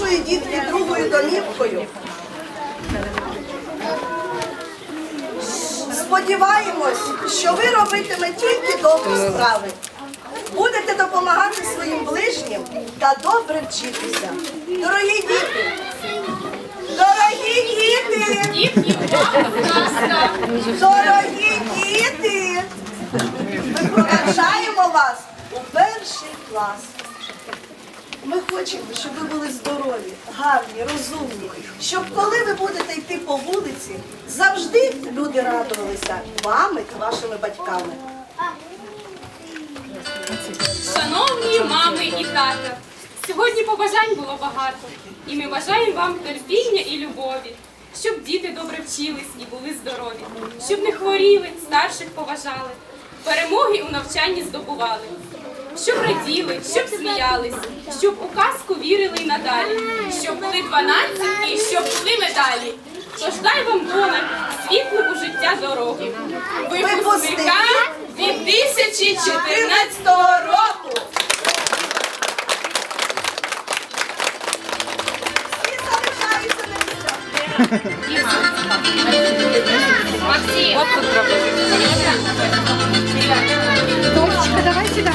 нашою дітки другою домівкою. Сподіваємось, що ви робитиме тільки добрі справи. Будете допомагати своїм ближнім та добре вчитися. Дорогі діти! Дорогі діти! Дорогі діти! Ми проважаємо вас у перший клас. Ми хочемо, щоб ви були здорові, гарні, розумні, щоб коли ви будете йти по вулиці, завжди люди радувалися вами та вашими батьками. Шановні мами і тата, сьогодні побажань було багато, і ми бажаємо вам терпіння і любові, щоб діти добре вчились і були здорові, щоб не хворіли, старших поважали, перемоги у навчанні здобували, щоб раділи, щоб сміялись, щоб у казку вірили й надалі, щоб були дванадцятки, щоб були медалі. Тож дай вам дона світлу у життя дорогу. Випускника 2014 року. Всі залишаються на